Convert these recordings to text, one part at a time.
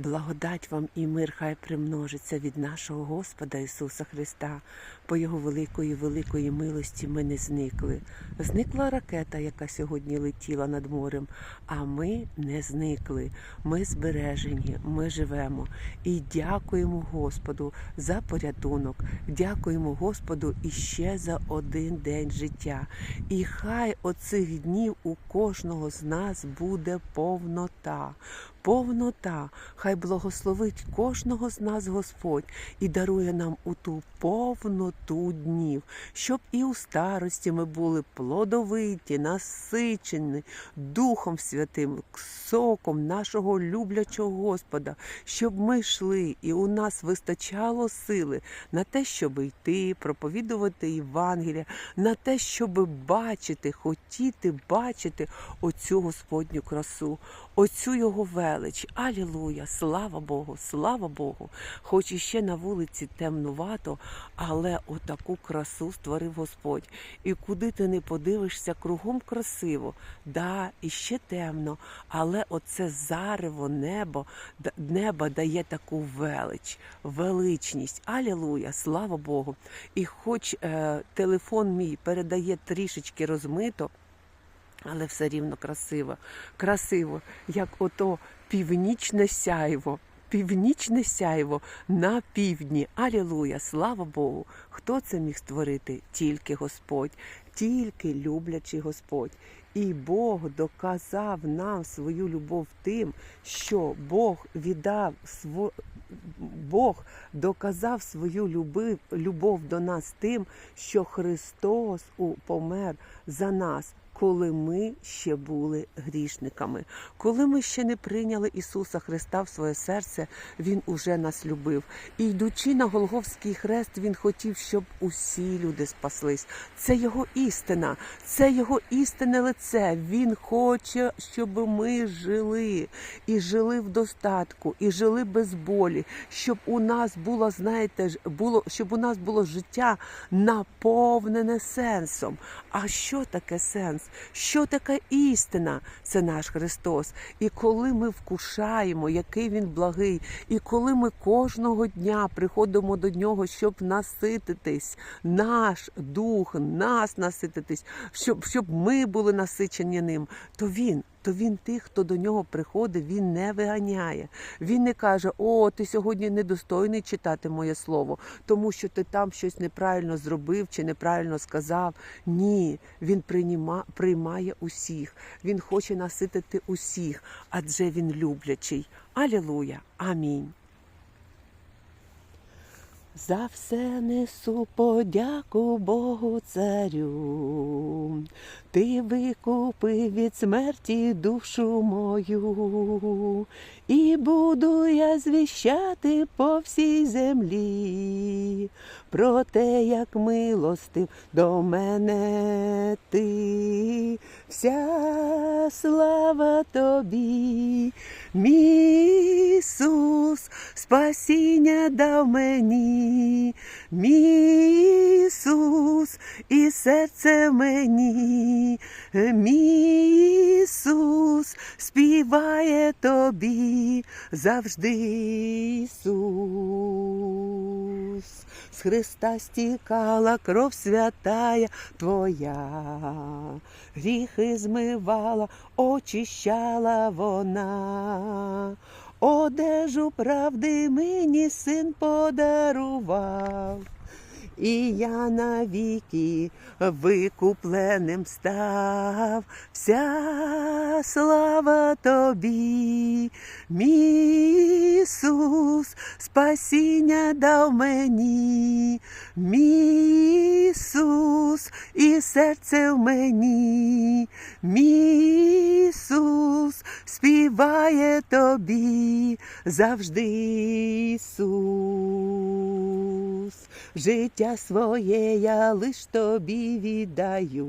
благодать вам і мир хай примножиться від нашого Господа Ісуса Христа. По Його великої, великої милості ми не зникли. Зникла ракета, яка сьогодні летіла над морем, а ми не зникли. Ми збережені, ми живемо. І дякуємо Господу за порятунок. Дякуємо Господу іще за один день життя. І хай оцих днів у кожного з нас буде повнота. Повнота, хай благословить кожного з нас Господь і дарує нам у ту повноту днів, щоб і у старості ми були плодовиті, насичені Духом Святим, соком нашого люблячого Господа, щоб ми йшли і у нас вистачало сили на те, щоб йти, проповідувати Євангелія, на те, щоб бачити, хотіти бачити оцю Господню красу, оцю його велич. Алілуя! Слава Богу, слава Богу! Хоч іще на вулиці темнувато, але отаку красу створив Господь. І куди ти не подивишся, кругом красиво. Да, іще темно, але оце зарево небо, неба дає таку велич, величність. Алілуя! Слава Богу! І хоч е, телефон мій передає трішечки розмито, але все рівно красиво. Красиво, як ото північне сяйво. Північне сяйво на півдні. Алілуя! Слава Богу! Хто це міг створити? Тільки Господь, тільки люблячий Господь. І Бог доказав нам свою любов тим, що Бог віддав сво... Бог доказав свою любов, любов до нас тим, що Христос помер за нас. Коли ми ще були грішниками, коли ми ще не прийняли Ісуса Христа в своє серце, Він уже нас любив. І йдучи на Голговський хрест, Він хотів, щоб усі люди спаслись. Це Його істина, це Його істинне лице. Він хоче, щоб ми жили і жили в достатку, і жили без болі, щоб у нас було, знаєте, було, щоб у нас було життя наповнене сенсом. А що таке сенс? Що таке істина? Це наш Христос. І коли ми вкушаємо, який він благий, і коли ми кожного дня приходимо до нього, щоб насититись, наш дух, нас насититись, щоб, щоб ми були насичені ним, то він. То він тих, хто до нього приходить, він не виганяє. Він не каже: О, ти сьогодні недостойний читати моє слово, тому що ти там щось неправильно зробив чи неправильно сказав. Ні, він прийма, приймає усіх. Він хоче наситити усіх, адже він люблячий. Алілуя. Амінь. За все несу подяку Богу царю. Ти викупив від смерті душу мою, і буду я звіщати по всій землі. Про те, як милостив до мене ти, вся слава тобі, мій Ісус, спасіння дав мені, мій Ісус, і серце мені, мій Ісус, співає тобі завжди Ісус. З Христа стікала кров святая Твоя, гріхи змивала, очищала вона. Одежу правди мені син подарував. І я навіки викупленим став, вся слава тобі, мій Ісус, спасіння дав мені, Ісус, і серце в мені, мій Ісус, співає тобі завжди Ісус. Життя своє я лиш тобі віддаю,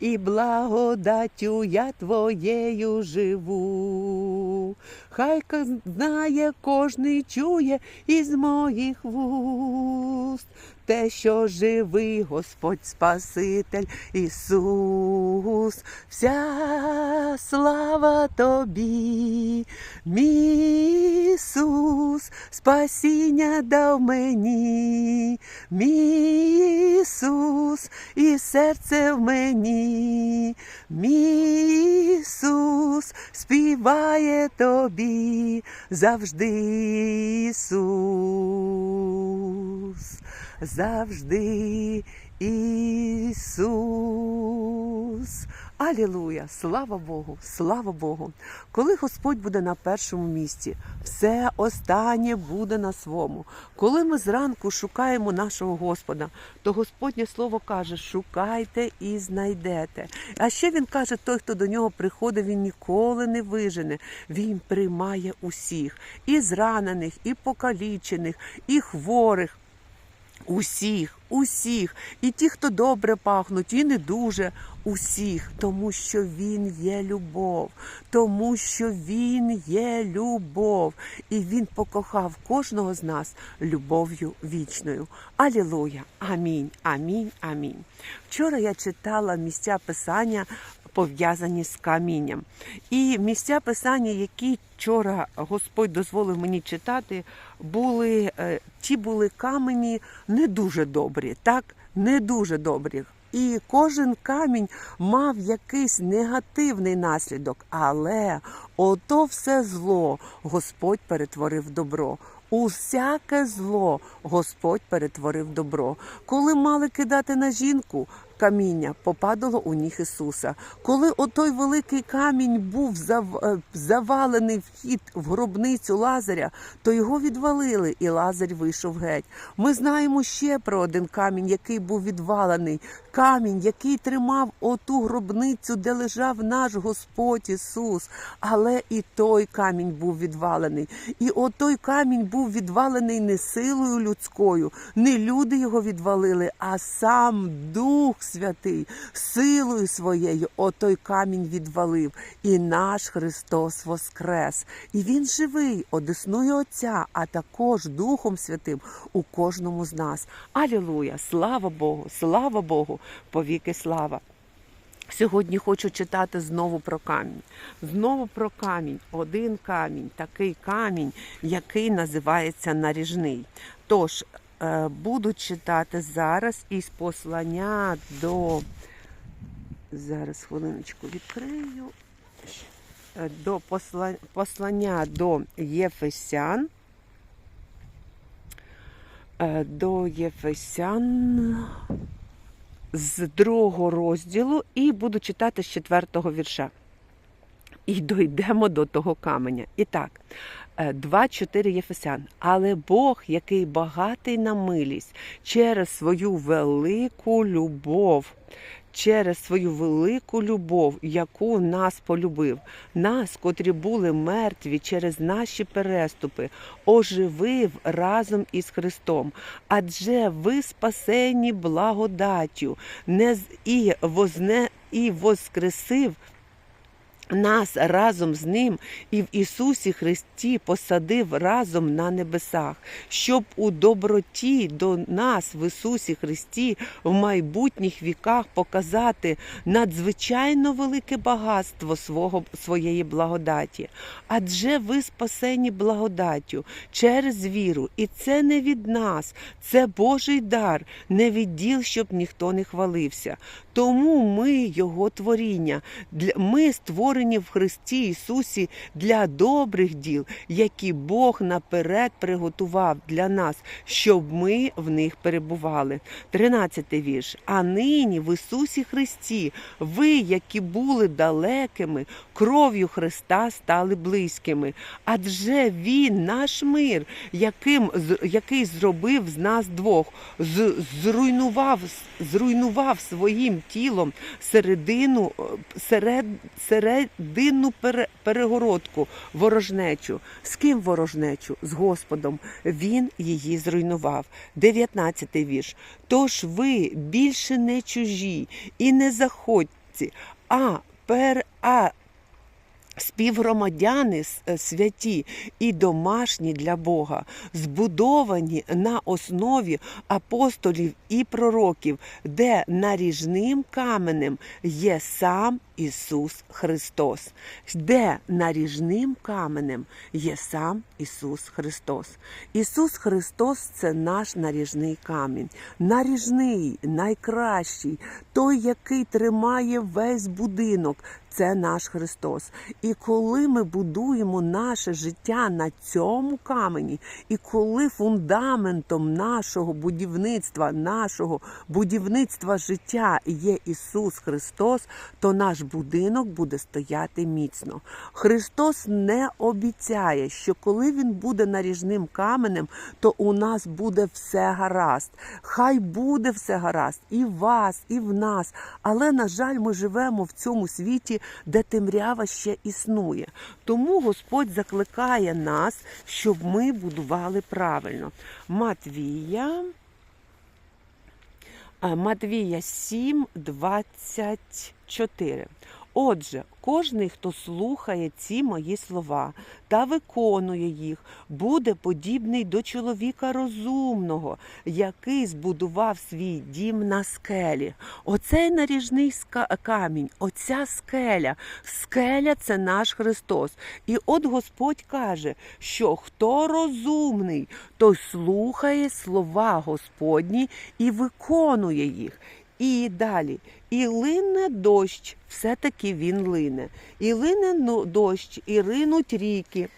і благодаттю я твоєю живу. хай знає кожний чує із моїх вуст. Те, що живий Господь Спаситель Ісус, вся слава тобі, Ісус, спасіння дав мені, Ісус, і серце в мені, Ісус, співає тобі завжди Ісус завжди Ісус. Алілуя! Слава Богу! Слава Богу! Коли Господь буде на першому місці, все останнє буде на своєму. Коли ми зранку шукаємо нашого Господа, то Господнє Слово каже: шукайте і знайдете. А ще він каже: той, хто до нього приходить, він ніколи не вижене. Він приймає усіх, і зранених, і покалічених, і хворих. Усіх, усіх, і ті, хто добре пахнуть, і не дуже усіх, тому що він є любов, тому що він є любов, і він покохав кожного з нас любов'ю вічною. Алілуя! Амінь, амінь, амінь. Вчора я читала місця писання. Пов'язані з камінням. І місця писання, які вчора Господь дозволив мені читати, були е, ті були камені не дуже добрі, так, не дуже добрі. І кожен камінь мав якийсь негативний наслідок, але ото все зло Господь перетворив добро. Усяке зло Господь перетворив добро. Коли мали кидати на жінку, каміння попадало у ніг Ісуса. Коли отой великий камінь був е, завалений вхід в гробницю Лазаря, то його відвалили, і Лазарь вийшов геть. Ми знаємо ще про один камінь, який був відвалений. Камінь, який тримав оту гробницю, де лежав наш Господь Ісус. Але і той камінь був відвалений. І отой камінь був відвалений не силою людською, не люди його відвалили, а сам Дух Святий силою своєю отой камінь відвалив. І наш Христос воскрес. І Він живий, одеснує Отця, а також Духом Святим у кожному з нас. Алілуя! Слава Богу! Слава Богу! Повіки слава! Сьогодні хочу читати знову про камінь. Знову про камінь. Один камінь, такий камінь, який називається наріжний. Тож е, буду читати зараз із послання до. Зараз хвилиночку відкрию. Е, До посла... послання до Єфесян. Е, До Єфесян з другого розділу і буду читати з четвертого вірша. І дійдемо до того каменя. І так, 2.4 Єфесян. Але Бог, який багатий на милість, через свою велику любов, через свою велику любов, яку нас полюбив, нас, котрі були мертві через наші переступи, оживив разом із Христом. Адже ви спасені благодаттю, не з- і возне і воскресив нас разом з ним і в Ісусі Христі посадив разом на небесах, щоб у доброті до нас в Ісусі Христі в майбутніх віках показати надзвичайно велике багатство свого, своєї благодаті. Адже ви спасені благодаттю через віру, і це не від нас, це Божий дар, не від діл, щоб ніхто не хвалився. Тому ми, Його творіння, ми створені в Христі Ісусі для добрих діл, які Бог наперед приготував для нас, щоб ми в них перебували. Тринадцятий вірш. А нині в Ісусі Христі, ви, які були далекими, кров'ю Христа стали близькими. Адже Він наш мир, яким, який зробив з нас двох, зруйнував, зруйнував своїм тілом середину, е, серед, пере, перегородку, ворожнечу. З ким ворожнечу? З Господом. Він її зруйнував. 19 вірш. Тож ви більше не чужі і не заходьці, а пер, а Співгромадяни е, святі і домашні для Бога, збудовані на основі апостолів і пророків, де наріжним каменем є сам Ісус Христос, де наріжним каменем є сам Ісус Христос. Ісус Христос це наш наріжний камінь, наріжний, найкращий, той, який тримає весь будинок. Це наш Христос. І коли ми будуємо наше життя на цьому камені, і коли фундаментом нашого будівництва, нашого будівництва життя є Ісус Христос, то наш будинок буде стояти міцно. Христос не обіцяє, що коли Він буде наріжним каменем, то у нас буде все гаразд. Хай буде все гаразд і в вас, і в нас. Але, на жаль, ми живемо в цьому світі, де темрява ще існує. Тому Господь закликає нас, щоб ми будували правильно. Матвія. Матвія 7, 24. Отже, кожний, хто слухає ці мої слова та виконує їх, буде подібний до чоловіка розумного, який збудував свій дім на скелі. Оцей наріжний камінь, оця скеля, скеля це наш Христос. І от Господь каже, що хто розумний, той слухає слова Господні і виконує їх. І далі, і лине дощ, все-таки він лине. І лине ну- дощ, і ринуть ріки.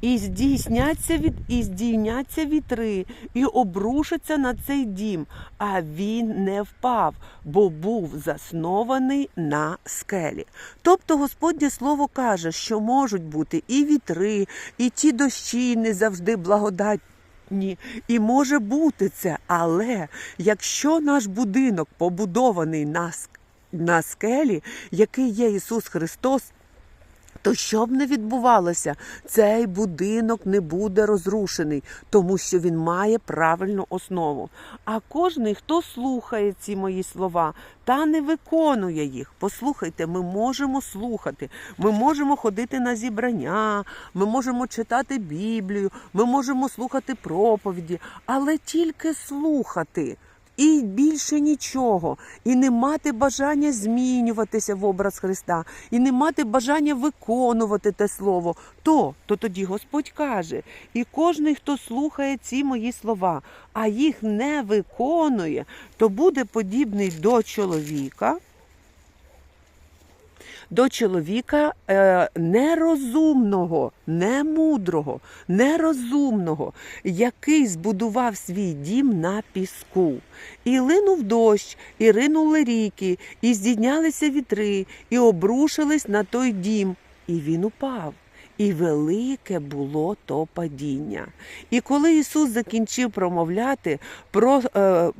І здійсняться від і здійняться вітри, і обрушаться на цей дім, а він не впав, бо був заснований на скелі. Тобто Господнє слово каже, що можуть бути і вітри, і ті дощі не завжди благодать. Ні, і може бути це, але якщо наш будинок побудований на, на скелі, який є Ісус Христос, то що б не відбувалося, цей будинок не буде розрушений, тому що він має правильну основу. А кожний, хто слухає ці мої слова та не виконує їх, послухайте, ми можемо слухати, ми можемо ходити на зібрання, ми можемо читати Біблію, ми можемо слухати проповіді, але тільки слухати. І більше нічого, і не мати бажання змінюватися в образ Христа, і не мати бажання виконувати те слово, то, то тоді Господь каже: і кожний, хто слухає ці мої слова, а їх не виконує, то буде подібний до чоловіка. До чоловіка е, нерозумного, немудрого, нерозумного, який збудував свій дім на піску. І линув дощ, і ринули ріки, і здійнялися вітри, і обрушились на той дім, і він упав. І велике було то падіння. І коли Ісус закінчив промовляти, про, е,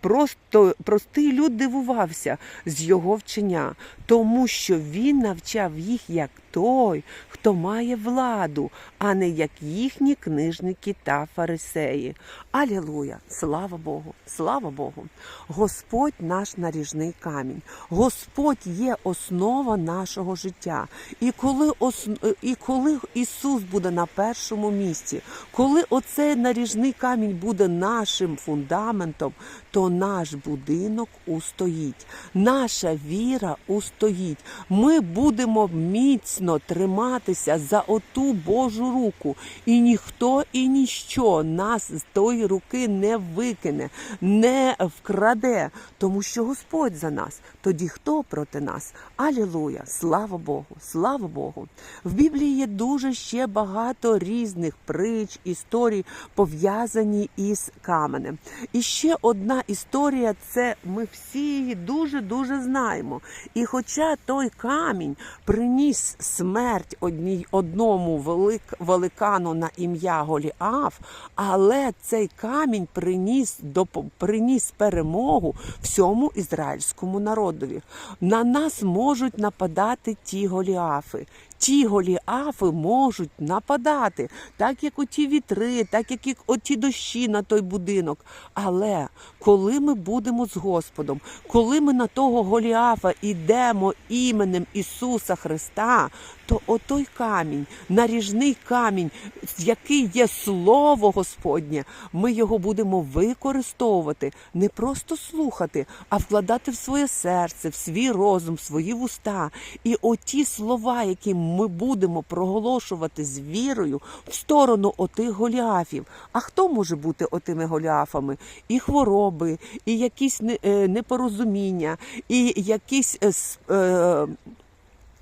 просто, простий люд дивувався з його вчення, тому що він навчав їх як той, хто має владу, а не як їхні книжники та фарисеї. Алілуя! Слава Богу! Слава Богу! Господь наш наріжний камінь. Господь є основа нашого життя. І коли, ос... і коли Ісус буде на першому місці, коли оцей наріжний камінь буде нашим фундаментом, то наш будинок устоїть, наша віра устоїть. Ми будемо міцно триматися за оту Божу руку, і ніхто і ніщо нас з тої руки не викине, не вкраде, тому що Господь за нас. Тоді хто проти нас? Алілуя! Слава Богу! Слава Богу! В Біблії є дуже ще багато різних притч, історій, пов'язані із каменем. І ще одна історія це ми всі її дуже-дуже знаємо. І хоча той камінь приніс смерть одній, одному велик, великану на ім'я Голіаф, але цей камінь приніс, допо- приніс перемогу всьому ізраїльському народові. На нас можуть нападати ті Голіафи, ті голіафи можуть нападати, так як оті вітри, так як оті дощі на той будинок. Але коли ми будемо з Господом, коли ми на того голіафа ідемо іменем Ісуса Христа, то отой камінь, наріжний камінь, який є Слово Господнє, ми його будемо використовувати, не просто слухати, а вкладати в своє серце, в свій розум, в свої вуста. І оті слова, які ми будемо проголошувати з вірою в сторону отих голіафів. А хто може бути отими голіафами? І хвороби, і якісь е, непорозуміння, і якісь. е, е,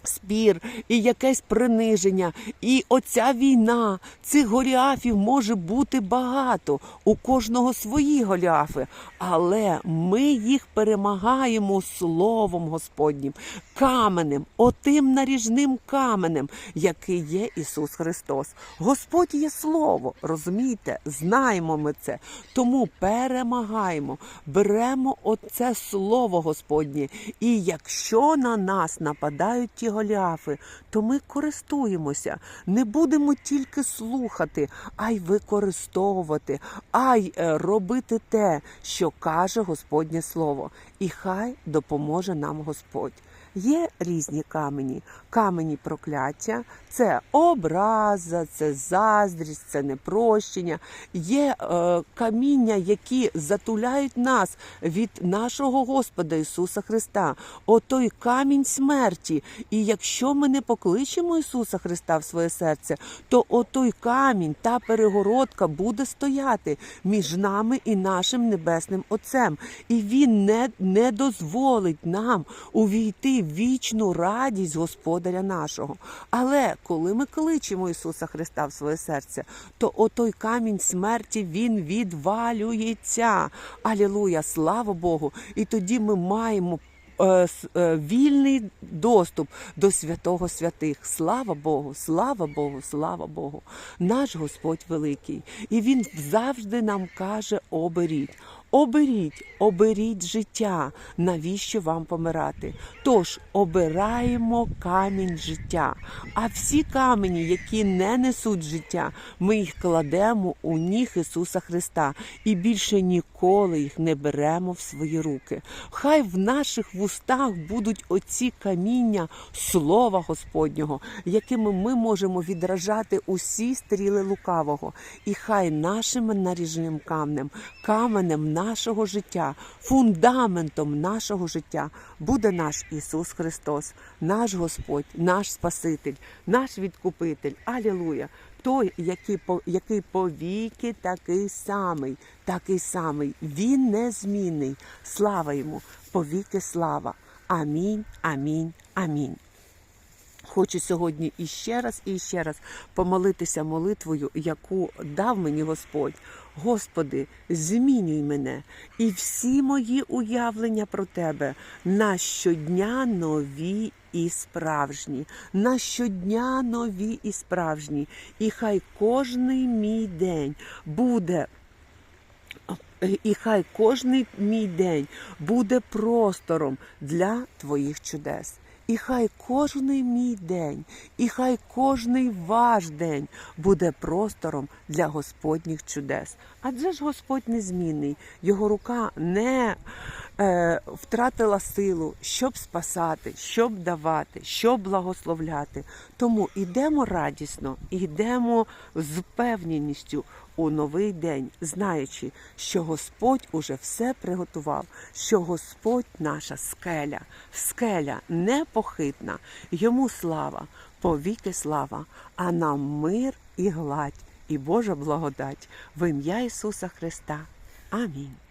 спір, і якесь приниження, і оця війна цих голіафів може бути багато. У кожного свої голіафи, але ми їх перемагаємо словом Господнім, каменем, отим наріжним каменем, який є Ісус Христос. Господь є Слово, розумієте? Знаємо ми це. Тому перемагаємо, беремо оце Слово Господнє. І якщо на нас нападають ті голіафи, то ми користуємося. Не будемо тільки слухати, а й використовувати, а й е, робити те, що каже Господнє Слово. І хай допоможе нам Господь. Є різні камені. Камені прокляття це образа, це заздрість, це непрощення. Є е, каміння, які затуляють нас від нашого Господа Ісуса Христа. Отой камінь смерті. І якщо ми не покличемо Ісуса Христа в своє серце, то отой камінь, та перегородка буде стояти між нами і нашим небесним Отцем. І Він не, не дозволить нам увійти в вічну радість Господаря нашого. Але коли ми кличемо Ісуса Христа в своє серце, то отой камінь смерті він відвалюється. Алілуя, слава Богу! І тоді ми маємо. е, е, Вільний доступ до святого святих. Слава Богу, слава Богу, слава Богу. Наш Господь великий. І Він завжди нам каже: оберіть. Оберіть, оберіть життя. Навіщо вам помирати? Тож обираємо камінь життя. А всі камені, які не несуть життя, ми їх кладемо у ніг Ісуса Христа і більше ніколи їх не беремо в свої руки. Хай в наших вустах будуть оці каміння Слова Господнього, якими ми можемо відражати усі стріли лукавого. І хай нашим наріжним камнем, каменем нашого життя, фундаментом нашого життя буде наш Ісус Христос, наш Господь, наш Спаситель, наш Відкупитель. Алілуя! Той, який який повіки такий самий, такий самий. Він незмінний. Слава йому, повіки слава. Амінь, амінь, амінь. Хочу сьогодні іще раз і ще раз помолитися молитвою, яку дав мені Господь. Господи, змінюй мене і всі мої уявлення про тебе на щодня нові і справжні, на щодня нові і справжні. І хай кожний мій день буде і хай кожний мій день буде простором для твоїх чудес. І хай кожний мій день, і хай кожний ваш день буде простором для Господніх чудес. Адже ж Господь незмінний, його рука не е, втратила силу, щоб спасати, щоб давати, щоб благословляти. Тому йдемо радісно, йдемо з впевненістю у новий день, знаючи, що Господь уже все приготував, що Господь наша скеля, скеля непохитна, йому слава, повіки слава, а нам мир і гладь, і Божа благодать в ім'я Ісуса Христа. Амінь.